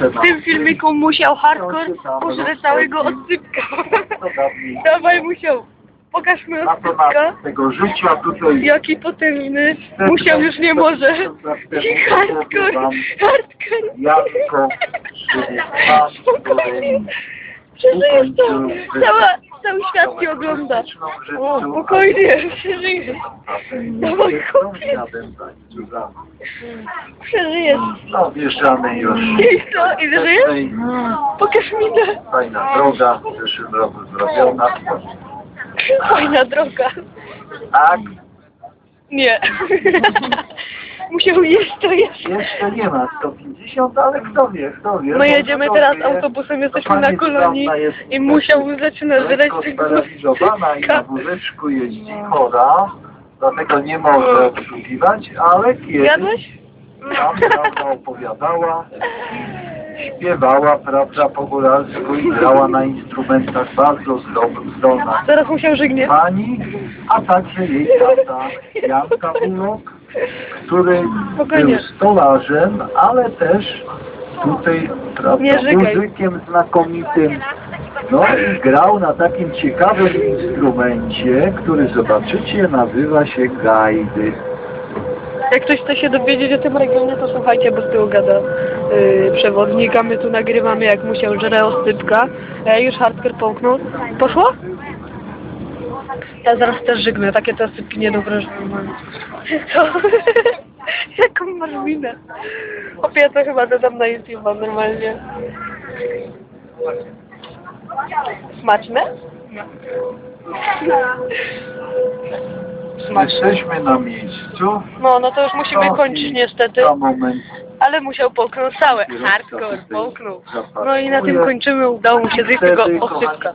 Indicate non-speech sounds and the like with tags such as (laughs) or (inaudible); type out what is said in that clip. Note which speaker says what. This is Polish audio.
Speaker 1: W tym filmiku musiał hardcore pożreć całego odsypka. (laughs) Dawaj musiał. Pokażmy
Speaker 2: Na
Speaker 1: odsypka.
Speaker 2: tego życia tutaj
Speaker 1: Jaki potężny. Musiał już nie może. I hardcore. Hardcore.
Speaker 2: Jacko, (laughs)
Speaker 1: Spokojnie. Przeżyjesz to. Cała, cię ogląda. O, spokojnie. Przeżyjesz. Dawaj chłopie. Przeżyjesz.
Speaker 2: No wjeżdżamy już.
Speaker 1: I co? I żyjesz? Pokaż mi to.
Speaker 2: Fajna droga, w zeszłym roku zrobiona.
Speaker 1: Fajna droga.
Speaker 2: Tak,
Speaker 1: Nie. (laughs) Musiał jeść to jeszcze.
Speaker 2: jeszcze nie ma 150, ale kto wie, kto wie.
Speaker 1: My
Speaker 2: Może
Speaker 1: jedziemy teraz autobusem, jesteśmy na kolonii i musiał zaczynać żreć tego
Speaker 2: sparaliżowana i na wózeczku jeździ chora, dlatego nie może obsługiwać, ale kiedyś
Speaker 1: Jadłeś?
Speaker 2: nam opowiadała, śpiewała, prawda, po góralsku i grała na instrumentach bardzo zdolna
Speaker 1: Zaraz musiał żygnie.
Speaker 2: pani, a także jej tata Janka Bulok, który
Speaker 1: Spokojnie.
Speaker 2: był stolarzem, ale też tutaj prawda, muzykiem znakomitym. No i grał na takim ciekawym instrumencie, który zobaczycie nazywa się gajdy.
Speaker 1: Jak ktoś chce się dowiedzieć o tym regionie, to słuchajcie, bo z tyłu gada yy, przewodnik, a my tu nagrywamy, jak musiał żre oscypka. Ja już hardcore połknął. Poszło? Ja zaraz też żygnę, takie te oscypki niedobre, że normalnie. Co? (laughs) Jaką masz minę? Opie, to chyba dodam na YouTube'a normalnie. Smaczne? Smaczne.
Speaker 2: Jesteśmy na miejscu.
Speaker 1: No, no to już musimy kończyć niestety.
Speaker 2: Na moment
Speaker 1: Ale musiał połknąć całe. Hardcore połknął. No i na tym kończymy. Udało mu się zjeść tego
Speaker 2: Wtedy,
Speaker 1: osypka.